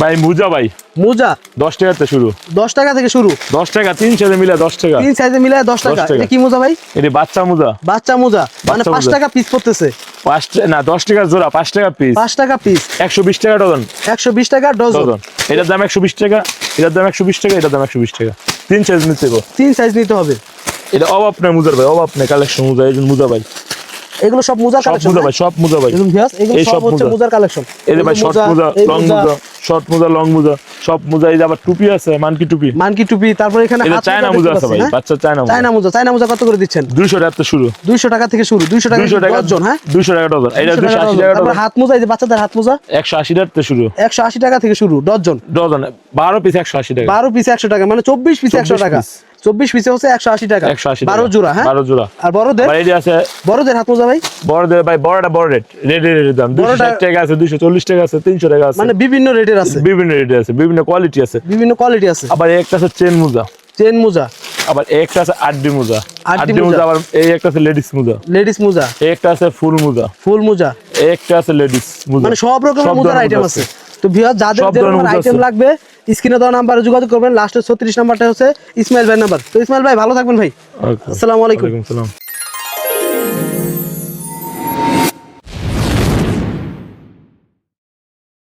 ভাই মুজা ভাই। মোজা? দশ টাকাতে শুরু। দশ টাকা থেকে শুরু? দশ টাকা তিন সাথে মিলে দশ টাকা। তিন সাইজে মিলে দশ টাকা। এটা কি মোজা ভাই? এটি বাচ্চা মুজা। বাচ্চা মোজা। মানে পাঁচ টাকা পিস পড়তেছে। পাঁচ না দশ টাকা জোড়া পাঁচ টাকা পিস পাঁচ টাকা পিস একশো বিশ টাকা ডজন। একশো বিশ টাকা ডজন। এটার দাম একশো বিশ টাকা এটার দাম একশো বিশ টাকা এটার দাম একশো বিশ টাকা। তিন সাইজ নিতে গো তিন সাইজ নিতে হবে। এটা অভাব নেই মুজার ভাই অভাব নেই কালেকশন মুজা এই মুজা ভাই। এগুলো সব মোজার কালেকশন মুজা ভাই সব মুজা ভাই। এগুলো এই সব। মোজার কালেকশন এই যে ভাই শর্ট মুজা লং মুজা। শর্ট মোজা লং মোজা সব মোজা এই আবার টুপি আছে মানকি টুপি। মানকি টুপি তারপর এখানে এটা চায়না মোজা আছে ভাই? বাচ্চা চায়না মোজা। চায়না মোজা চায়না মোজা কত করে দিচ্ছেন? দুইশো টাকা থেকে শুরু। দুইশো টাকা থেকে শুরু দুইশো টাকা দুইশো টাকা জন হ্যাঁ? দুইশো টাকা ডজন। এটা 200 দুইশো আশি ডজন। টাকা তারপর ডজন। হাত মোজা এই যে বাচ্চাদের হাত মোজা? একশো আশি টাকা থেকে শুরু। একশো আশি টাকা থেকে শুরু ডজন। ডজন বারো পিস একশো আশি টাকা। বারো পিস একশো টাকা মানে চব্বিশ পিস একশো টাকা। piece। চব্বিশ পিসে হচ্ছে একশো আশি টাকা। একশো আশি বারো জোড়া হ্যাঁ? বারো জোড়া। আর বড়দের? আছে বড়দের হাত মোজা ভাই? বড়দের ভাই বড়টা বড় রেট। রেট রেটের দাম। দুশো ষাট টাকা আছে দুশো চল্লিশ টাকা আছে তিনশো টাকা আছে। মানে বিভিন্ন রেটের আছে। বিভিন্ন রেটে আছে বিভিন্ন কোয়ালিটি আছে। বিভিন্ন কোয়ালিটি আছে। আবার একটা আছে চেন মুজা। চেন মোজা। আবার একটা আছে আড্ডি মুজা। আড্ডি মোজা। আবার এই একটা আছে লেডিস মুজা। লেডিস মোজা। একটা আছে ফুল মুজা। ফুল মোজা। একটা আছে লেডিস মুজা। মানে সব রকমের মোজার আইটেম আছে। তো ভিউয়ার যাদের সব যে ধরনের মোজা আইটেম লাগবে স্ক্রিনে দেওয়া নাম্বারে যোগাযোগ করবেন। লাস্টের ছত্রিশ নাম্বারটা হচ্ছে ইসমাইল ভাই নাম্বার। তো ইসমাইল ভাই ভালো থাকবেন ভাই। আসসালামু আলাইকুম।